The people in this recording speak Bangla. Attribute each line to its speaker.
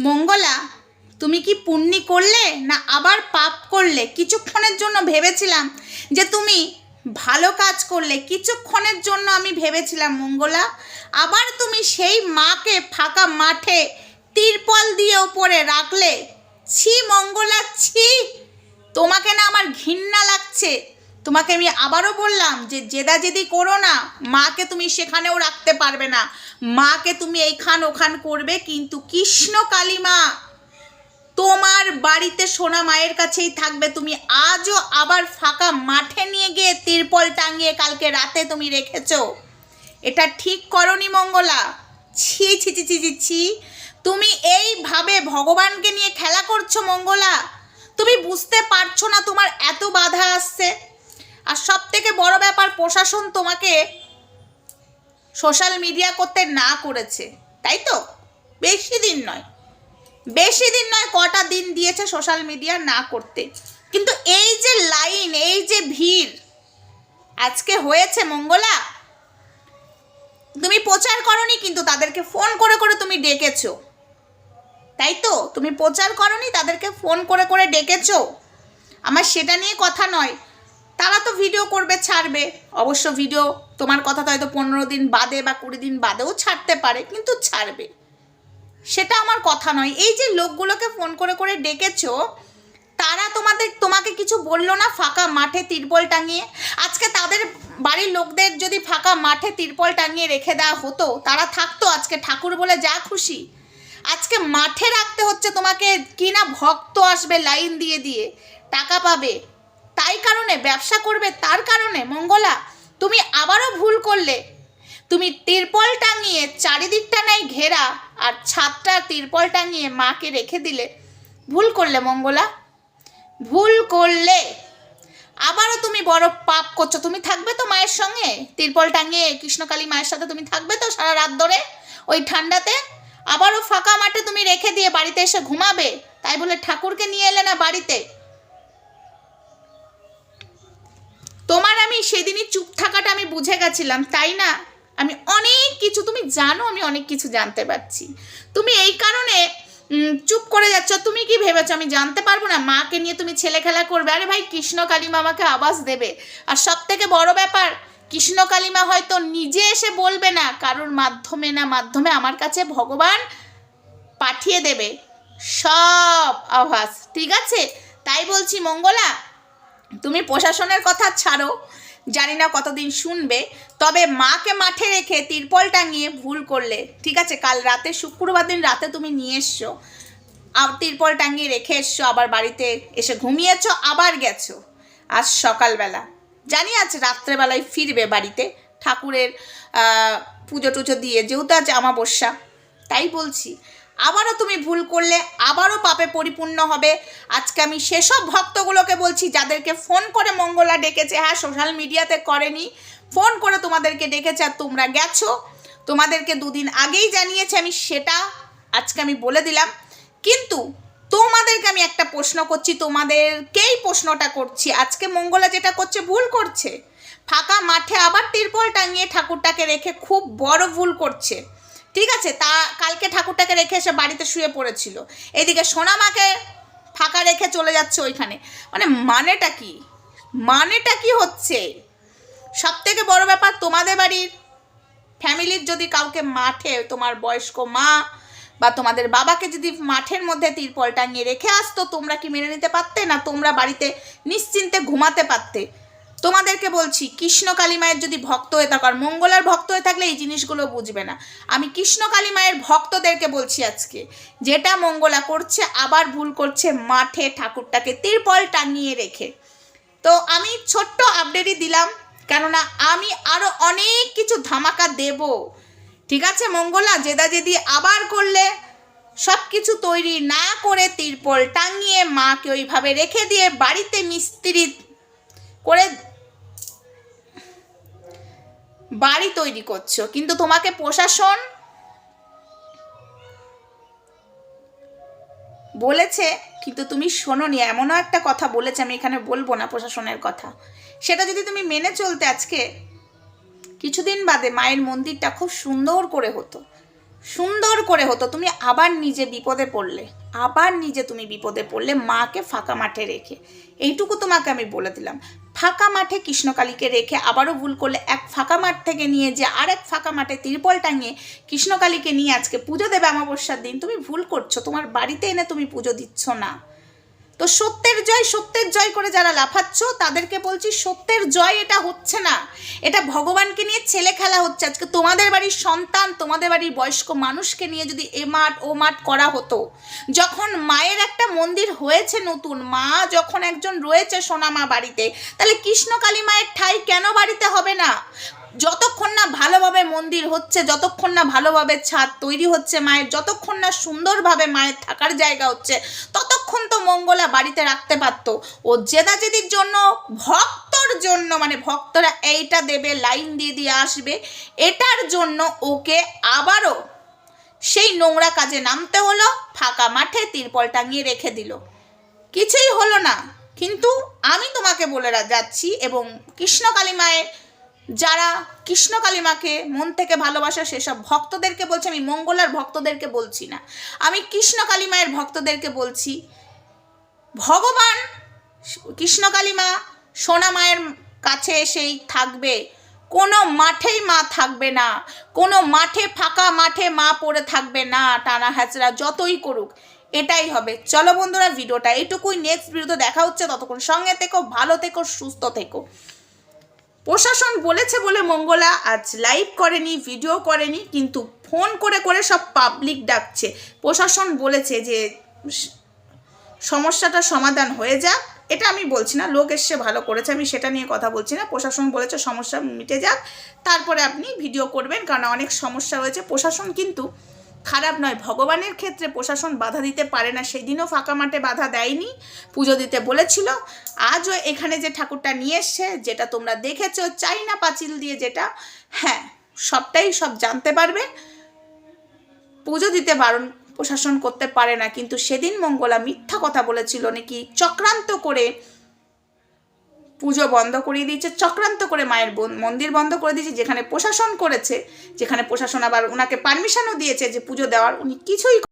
Speaker 1: মঙ্গলা, তুমি কি পুণ্যি করলে না আবার পাপ করলে? কিছুক্ষণের জন্য ভেবেছিলাম যে তুমি ভালো কাজ করলে। কিছুক্ষণের জন্য আমি ভেবেছিলাম, মঙ্গলা, আবার তুমি সেই মাকে ফাঁকা মাঠে তিরপল দিয়ে ওপরে রাখলে? ছি মঙ্গলা, ছি! তোমাকে না আমার ঘৃণা লাগছে। তোমাকে আমি আবারও বললাম যে জেদা জেদি করো না। মাকে তুমি সেখানেও রাখতে পারবে না। মাকে তুমি এইখান ওখান করবে, কিন্তু কৃষ্ণ কালিমা তোমার বাড়িতে সোনা মায়ের কাছেই থাকবে। তুমি আজও আবার ফাঁকা মাঠে নিয়ে গিয়ে তিরপল টাঙিয়ে কালকে রাতে তুমি রেখেছো। এটা ঠিক করনি মঙ্গলা। ছি ছি ছি ছি ছি ছি। তুমি এইভাবে ভগবানকে নিয়ে খেলা করছ মঙ্গলা। তুমি বুঝতে পারছ না তোমার এত বাধা আসছে। আর সব থেকে বড় ব্যাপার, প্রশাসন তোমাকে সোশ্যাল মিডিয়া করতে না করেছে, তাই তো? বেশি দিন নয়। বেশি দিন নয়, কটা দিন দিয়েছে সোশ্যাল মিডিয়া না করতে। কিন্তু এই যে লাইন এই যে ভিড়, আজকে হয়েছে মঙ্গলা। তুমি প্রচার করনি কিন্তু তাদেরকে ফোন করে করে তুমি ডেকেছো। তাই তো? তুমি প্রচার করনি, তাদেরকে ফোন করে করে ডেকেছো। আমার সেটা নিয়ে কথা নয়। তারা তো ভিডিও করবে, ছাড়বে। অবশ্য ভিডিও তোমার কথা তো হয়তো পনেরো দিন বাদে বা কুড়ি দিন বাদেও ছাড়তে পারে, কিন্তু ছাড়বে। সেটা আমার কথা নয়। এই যে লোকগুলোকে ফোন করে করে ডেকেছো, তারা তোমাদের, তোমাকে কিছু বলল না ফাঁকা মাঠে তিরপল টাঙিয়ে? আজকে তাদের বাড়ির লোকদের যদি ফাঁকা মাঠে তিরপল টাঙিয়ে রেখে দেওয়া হতো, তারা থাকতো আজকে ঠাকুর বলে যা খুশি। আজকে মাঠে রাখতে হচ্ছে তোমাকে, কি না ভক্ত আসবে লাইন দিয়ে দিয়ে, টাকা পাবে। তাই কারণে ব্যবসা করবে, তার কারণে, মঙ্গলা, তুমি আবারও ভুল করলে। তুমি তিরপল টাঙিয়ে চারিদিকটা নাই ঘেরা আর ছাদটা তিরপল টাঙিয়ে মাকে রেখে দিলে। ভুল করলে, মঙ্গলা। ভুল করলে। আবারও তুমি বড় পাপ করছ। তুমি থাকবে তো মায়ের সঙ্গে? তিরপল টাঙিয়ে কৃষ্ণকালী মায়ের সাথে তুমি থাকবে তো সারা রাত ধরে? ওই ঠান্ডাতে? আবারও ফাঁকা মাঠে তুমি রেখে দিয়ে বাড়িতে এসে ঘুমাবে? তাই বলে ঠাকুরকে নিয়ে এলে না বাড়িতে? আমি সেদিনই চুপ থাকাটা আমি বুঝে গেছিলাম, তাই না? আমি অনেক কিছু, তুমি জানো আমি অনেক কিছু জানতে পারছি। তুমি এই কারণে চুপ করে যাচ্ছ, তুমি কি ভেবেছো? আমি জানতে পারব না, মাকে নিয়ে তুমি ছেলে খেলা করবে। আরে ভাই, কৃষ্ণ কালিমা আমাকে আওয়াজ দেবে। আর সব থেকে বড় ব্যাপার, কৃষ্ণ কালিমা হয়তো নিজে এসে বলবে না, কারোর মাধ্যমে না মাধ্যমে আমার কাছে ভগবান পাঠিয়ে দেবে। সব আওয়াজ ঠিক আছে? তাই বলছি মঙ্গলা, তুমি প্রশাসনের কথা ছাড়ো। জানি না কতদিন শুনবে, তবে মাকে মাঠে রেখে তিরপল টাঙিয়ে ভুল করলে। ঠিক আছে, কাল রাতে, শুক্রবার দিন রাতে তুমি নিয়ে এসছো। তিরপল টাঙিয়ে রেখে এসছো, আবার বাড়িতে এসে ঘুমিয়েছো, আবার গেছো। আজ সকালবেলা। জানি আজ রাত্রেবেলায় ফিরবে বাড়িতে, ঠাকুরের পুজো টুজো দিয়ে, যেহেতু আজ আমাবস্যা, তাই বলছি। আবারও তুমি ভুল করলে আবারও পাপে পরিপূর্ণ হবে। আজকে আমি সেসব ভক্তগুলোকে বলছি যাদেরকে ফোন করে মঙ্গলা ডেকেছে। হ্যাঁ সোশ্যাল মিডিয়াতে করেনি। ফোন করে তোমাদেরকে ডেকেছে আর তোমরা গেছো। তোমাদেরকে দুদিন আগেই জানিয়েছে আমি সেটা আজকে আমি বলে দিলাম। কিন্তু তোমাদেরকে আমি একটা প্রশ্ন করছি, তোমাদেরকেই প্রশ্নটা করছি। আজকে মঙ্গলা যেটা করছে, ভুল করছে। ফাঁকা মাঠে আবার তিরপল টাঙিয়ে ঠাকুরটাকে রেখে খুব বড় ভুল করছে। ঠিক আছে, তা কালকে ঠাকুরটাকে রেখে এসে বাড়িতে শুয়ে পড়েছিল। এদিকে সোনামাকে ফাঁকা রেখে চলে যাচ্ছে ওইখানে। মানে মানেটা কি? মানেটা কি হচ্ছে? সব থেকে বড় ব্যাপার তোমাদের বাড়ির ফ্যামিলির যদি কাউকে মাঠে তোমার বয়স্ক মা বা তোমাদের বাবাকে যদি মাঠের মধ্যে তিরপল টাঙিয়ে রেখে আসতো, তোমরা কি মেনে নিতে পারতে না তোমরা বাড়িতে নিশ্চিন্তে ঘুমাতে পারতে? তোমাদেরকে বলছি, কৃষ্ণ কালী মায়ের যদি ভক্ত হয়ে থাকো, আর মঙ্গলার ভক্ত হয়ে থাকলে এই জিনিসগুলো বুঝবে না। আমি কৃষ্ণ কালী মায়ের ভক্তদেরকে বলছি আজকে, যেটা মঙ্গলা করছে, আবার ভুল করছে, মাঠে ঠাকুরটাকে তিরপল টাঙিয়ে রেখে। তো আমি ছোট্ট আপডেটই দিলাম, কেননা আমি আরও অনেক কিছু ধামাকা দেব। ঠিক আছে মঙ্গলা? জেদা জেদি আবার করলে সব কিছু তৈরি না করে তিরপল টাঙিয়ে মাকে ওইভাবে রেখে দিয়ে বাড়িতে মিস্ত্রি করে বাড়ি তৈরি করছ, কিন্তু তোমাকে প্রশাসন বলেছে, কিন্তু তুমি শোনোনি, এমনও একটা কথা বলেছে, আমি এখানে বলব না প্রশাসনের কথা। সেটা যদি তুমি মেনে চলতে আজকে, কিছুদিন বাদে মায়ের মন্দিরটা খুব সুন্দর করে হতো। সুন্দর করে হতো, তুমি আবার নিজে বিপদে পড়লে, আবার নিজে তুমি বিপদে পড়লে মাকে ফাঁকা মাঠে রেখে। এইটুকু তোমাকে আমি বলে দিলাম। ফাঁকা মাঠে কৃষ্ণকালীকে রেখে আবারও ভুল করলে এক ফাঁকা মাঠ থেকে নিয়ে যে আর এক ফাঁকা মাঠে তিরপল টাঙিয়ে কৃষ্ণকালীকে নিয়ে আজকে পুজো দেবে অমাবস্যার দিন, তুমি ভুল করছ। তোমার বাড়িতে এনে তুমি পুজো দিচ্ছ না। তো সত্যের জয় সত্যের জয় করে যারা লাফাচ্ছ, তাদেরকে বলছি সত্যের জয় এটা হচ্ছে না। এটা ভগবানকে নিয়ে ছেলে খেলা হচ্ছে। আজকে তোমাদের বাড়ির সন্তান, তোমাদের বাড়ির বয়স্ক মানুষকে নিয়ে যদি এ মাঠ, ও মাঠ করা হতো, যখন মায়ের একটা মন্দির হয়েছে নতুন, মা যখন একজন রয়েছে সোনামা বাড়িতে, তাহলে কৃষ্ণকালী মায়ের ঠাই কেন বাড়িতে হবে না? যতক্ষণ না ভালোভাবে মন্দির হচ্ছে, যতক্ষণ না ভালোভাবে ছাদ তৈরি হচ্ছে মায়ের, যতক্ষণ না সুন্দরভাবে মায়ের থাকার জায়গা হচ্ছে, ততক্ষণ তো মঙ্গলা বাড়িতে রাখতে পারতো। ও জেদাজেদির জন্য, ভক্তর জন্য মানে ভক্তরা এইটা দেবে, লাইন দিয়ে দিয়ে আসবে, এটার জন্য ওকে আবারও সেই নোংরা কাজে নামতে হলো, ফাঁকা মাঠে তিরপল টাঙিয়ে রেখে দিল। কিছুই হলো না, কিন্তু আমি তোমাকে বলে যাচ্ছি এবং কৃষ্ণকালী মায়ের যারা কৃষ্ণ মাকে মন থেকে ভালোবাসা, সেসব ভক্তদেরকে বলছি, আমি মঙ্গলার ভক্তদেরকে বলছি না। আমি কৃষ্ণকালী মায়ের ভক্তদেরকে বলছি, ভগবান কৃষ্ণকালী মা সোনা মায়ের কাছে এসেই থাকবে। কোনো মাঠেই মা থাকবে না, কোনো মাঠে ফাঁকা মাঠে মা পড়ে থাকবে না, টানা হ্যাচড়া যতই করুক, এটাই হবে। চলো বন্ধুরা, ভিডিওটা এইটুকুই নেক্সট ভিডিওতে দেখা হচ্ছে, ততক্ষণ সঙ্গে থেকো, ভালো থেকো, সুস্থ থেকো। প্রশাসন বলেছে বলে মঙ্গলা আজ লাইভ করেনি ভিডিও করেনি, কিন্তু ফোন করে করে সব পাবলিক ডাকছে। প্রশাসন বলেছে যে সমস্যাটা সমাধান হয়ে যাক। এটা আমি বলছি না, লোক এসছে ভালো করেছে, আমি সেটা নিয়ে কথা বলছি না। প্রশাসন বলেছে সমস্যা মিটে যাক, তারপরে আপনি ভিডিও করবেন, কারণ অনেক সমস্যা রয়েছে প্রশাসন কিন্তু খারাপ নয়, ভগবানের ক্ষেত্রে প্রশাসন বাধা দিতে পারে না। সেই দিনও ফাঁকা মাঠে বাধা দেয়নি, পুজো দিতে বলেছিল। আজও এখানে যে ঠাকুরটা নিয়ে এসছে, যেটা তোমরা দেখেছ, চাইনা পাঁচিল দিয়ে যেটা হ্যাঁ সবটাই সব জানতে পারবে। পুজো দিতে বারণ প্রশাসন করতে পারে না, কিন্তু সেদিন মঙ্গলা মিথ্যা কথা বলেছিল, নাকি চক্রান্ত করে পুজো বন্ধ করিয়ে দিয়েছে, চক্রান্ত করে মায়ের মন্দির বন্ধ করে দিয়েছে, যেখানে প্রশাসন করেছে, যেখানে প্রশাসন আবার ওনাকে পারমিশনও দিয়েছে যে পুজো দেওয়ার, উনি কিছুই